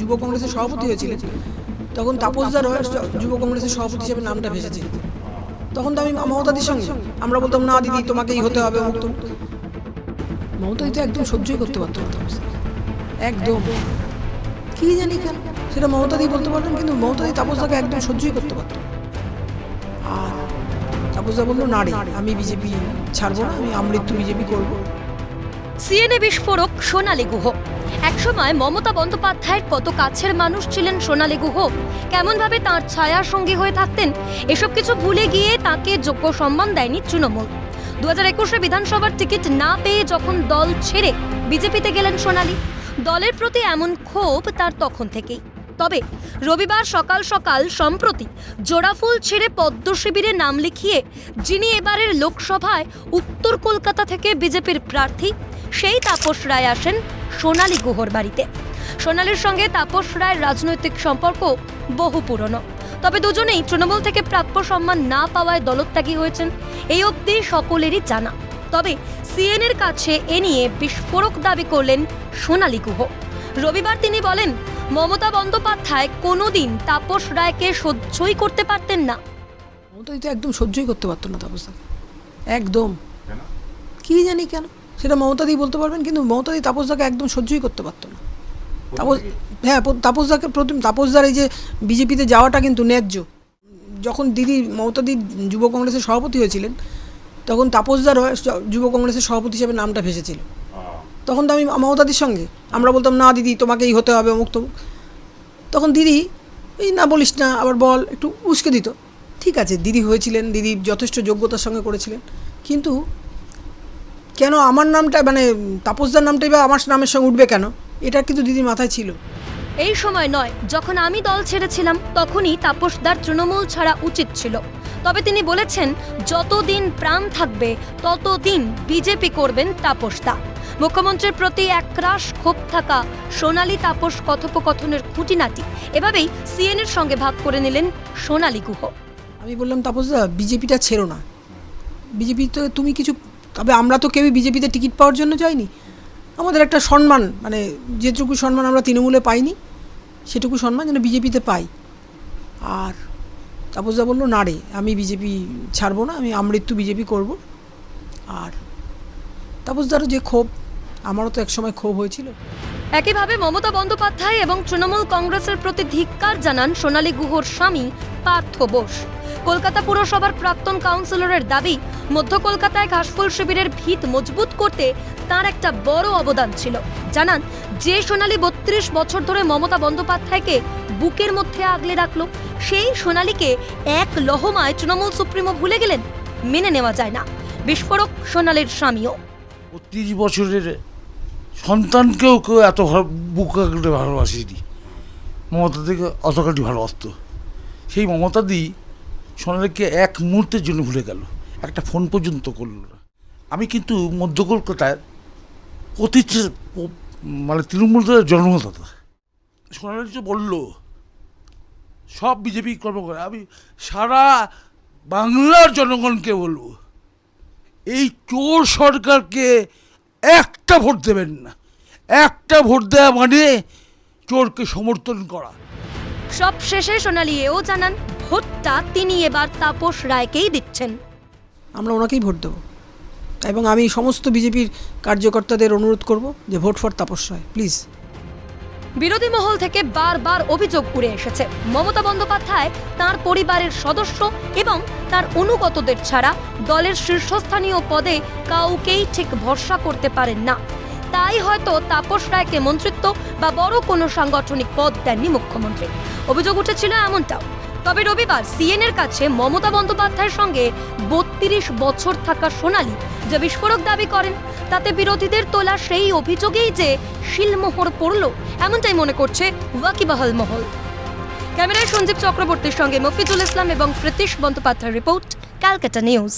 যুব কংগ্রেসের সভাপতি হয়েছিলেন। তখন তাপসদার হয়ে যুব কংগ্রেসের সভাপতি হিসেবে নামটা ভেসেছিল তখন তো আমি মমতাদির সঙ্গে। আমরা বলতাম, না, দিদি, তোমাকেই হতে হবে মুক্ত। মমতাদি তো একদম সহ্যই করতে পারতো না একদম। কি জানি কেন, সেটা মমতাদি বলতে পারতেন কিন্তু মমতাদি তাপসদাকে একদম সহ্যই করতে পারতো। আর তাপসদা বলল, না রে, আমি বিজেপি ছাড়বো না, আমি আমৃত্যু বিজেপি করব। সিএনএ বিস্ফোরক সোনালি গুহ। একসময় মমতা বন্দ্যোপাধ্যায়ের কত কাছের মানুষ ছিলেন সোনালি গুহ? কেমনভাবে তার ছায়ার সঙ্গী হয়ে থাকতেন? এসব কিছু ভুলে গিয়ে তাকে যোগ্য সম্মান দেয়নি তৃণমূল। দু হাজার একুশে বিধানসভার টিকিট না পেয়ে যখন দল ছেড়ে বিজেপিতে গেলেন সোনালি, দলের প্রতি এমন ক্ষোভ তার তখন থেকেই। তবে রবিবার সকাল সকাল সম্প্রতি জোড়াফুল ছেড়ে পদ্ম শিবিরে নাম লিখিয়ে যিনি এবারের লোকসভায় উত্তর কলকাতা থেকে বিজেপির প্রার্থী, সেই তাপস রায় আসেন সোনালী গুহর বাড়িতে। সোনালীর সঙ্গে তাপস রায়ের রাজনৈতিক সম্পর্ক বহু পুরনো। তবে দুজনেই তৃণমূল থেকে প্রাপ্য সম্মান না পাওয়ায় দলত্যাগী হয়েছেন, এই অবধি সকলেরই জানা। তবে সিএনএর কাছে এ নিয়ে বিস্ফোরক দাবি করলেন সোনালী গুহ। রবিবার তিনি বলেন মমতা বন্দ্যোপাধ্যায় কোনোদিন তাপস রায়কে সহ্যই করতে পারতেন না। মমতাদি তো একদম সহ্যই করতে পারতো না তাপসদাকে একদম। কি জানি কেন? সেটা মমতাদি বলতে পারবেন কিন্তু মমতাদি তাপসদাকে একদম সহ্যই করতে পারতো না। তাপস হ্যাঁ তাপসদাকে প্রথম তাপসদার এই যে বিজেপিতে যাওয়াটা কিন্তু ন্যায্য। যখন দিদি মমতাদি যুব কংগ্রেসের সভাপতি হয়েছিলেন তখন তাপসদার হয়ে যুব কংগ্রেসের সভাপতি হিসেবে নামটা ভেসেছিল। তখন তো আমি মমতাদির সঙ্গে। আমরা বলতাম, না দিদি, তোমাকেই হতে হবে অমুক তমুক। তখন দিদি, এই না বলিস না, আবার বল। একটু উস্কে দিত। ঠিক আছে, দিদি হয়েছিলেন, দিদি যথেষ্ট যোগ্যতার সঙ্গে করেছিলেন। কিন্তু কেন আমার নামটা মানে তাপসদার নামটাই বা আমার নামের সঙ্গে উঠবে কেন? এটা কিন্তু দিদির মাথায় ছিল। এই সময় নয়, যখন আমি দল ছেড়েছিলাম, তখনই তাপসদার তৃণমূল ছাড়া উচিত ছিল। তবে তিনি বলেছেন, যতদিন প্রাণ থাকবে, ততদিন বিজেপি করবেন তাপসদা। মুখ্যমন্ত্রীর প্রতি একরাশ ক্ষোভ থাকা সোনালী তাপস কথোপকথনের খুঁটিনাটি। এভাবেই সিএনের সঙ্গে ভাগ করে নিলেন সোনালী গুহ। আমি বললাম তাপসদা বিজেপিটা ছেড়ো না। বিজেপি তো তুমি কিছু, তবে আমরা তো কেউই বিজেপিতে টিকিট পাওয়ার জন্য যাইনি। আমাদের একটা সম্মান মানে যেটুকু সম্মান আমরা তৃণমূলে পাইনি, সেটুকু সম্মান যেন বিজেপিতে পাই। আর তাপসদা বলল, না রে, আমি বিজেপি ছাড়বো না, আমি আমৃত্যু বিজেপি করব। আর তাপসদারও যে ক্ষোভ আমারও তো একসময় ক্ষোভ হয়েছিল। একইভাবে মমতা বন্দ্যোপাধ্যায় এবং তৃণমূল কংগ্রেসের প্রতি ধিক্কার জানান সোনালী গুহর স্বামী পার্থ বোস। কলকাতা পুরসভার প্রাক্তন কাউন্সিলরের দাবি মধ্য কলকাতায় ঘাসফুল শিবিরের ভিত মজবুত করতে তার একটা বড় অবদান ছিল। জানান যে সোনালী বত্রিশ বছর ধরে মমতা বন্দ্যোপাধ্যায়কে বুকের মধ্যে আগলে রাখল সেই সোনালীকে এক লহমায় তৃণমূল সুপ্রিমো ভুলে গেলেন মেনে নেওয়া যায় না। বিস্ফোরক সোনালীর স্বামীও। বত্রিশ বছরের সন্তানকেও কেউ এত বুক কাটে ভালোবাসেনি। মমতা থেকে অতকাটি ভালোবাসত। সেই মমতাদি সোনালীকে এক মুহূর্তের জন্য ভুলে গেল। একটা ফোন পর্যন্ত করল না। আমি কিন্তু মধ্য কলকাতায় অতীত মানে তৃণমূল দলের জন্মদাতা সোনালী যে বলল, সব বিজেপি কর্মকর্তা, আমি সারা বাংলার জনগণকে বলব, এই চোর সরকারকে একটা ভোট দেবেন না। একটা ভোট দেওয়া মানে চোরকে সমর্থন করা। সব শেষে সোনালি এও জানান ভোটটা তিনি এবার তাপস রায়কেই দিচ্ছেন। আমরা ওনাকেই ভোট দেবো। এবং আমি সমস্ত বিজেপির কার্যকর্তাদের অনুরোধ করব যে vote for Tapas Roy please. বিরোধী মহল থেকে বারবার অভিযোগ উড়ে এসেছে। মমতা বন্দ্যোপাধ্যায় তার পরিবারের সদস্য এবং তার অনুগতদের ছাড়া দলের শীর্ষস্থানীয় পদে কাউকেই ঠিক ভরসা করতে পারেন না। তাই হয়তো তাপস রায়কে মন্ত্রিত্ব বা বড় কোনো সাংগঠনিক পদ দেননি মুখ্যমন্ত্রী। অভিযোগ উঠেছিল এমনটাও। তবে রবিবার সিএন এর কাছে মমতা বন্দ্যোপাধ্যায়ের সঙ্গে বত্রিশ বছর থাকা সোনালি যে বিস্ফোরক দাবি করেন, তাতে বিরোধীদের তোলা সেই অভিযোগেই যে শিলমোহর পড়ল, এমনটাই মনে করছে ওয়াকিবাহাল মহল। ক্যামেরায় সঞ্জীব চক্রবর্তীর সঙ্গে মফিজুল ইসলাম এবং প্রীতিশ বন্দ্যোপাধ্যায়ের রিপোর্ট, ক্যালকাটা নিউজ।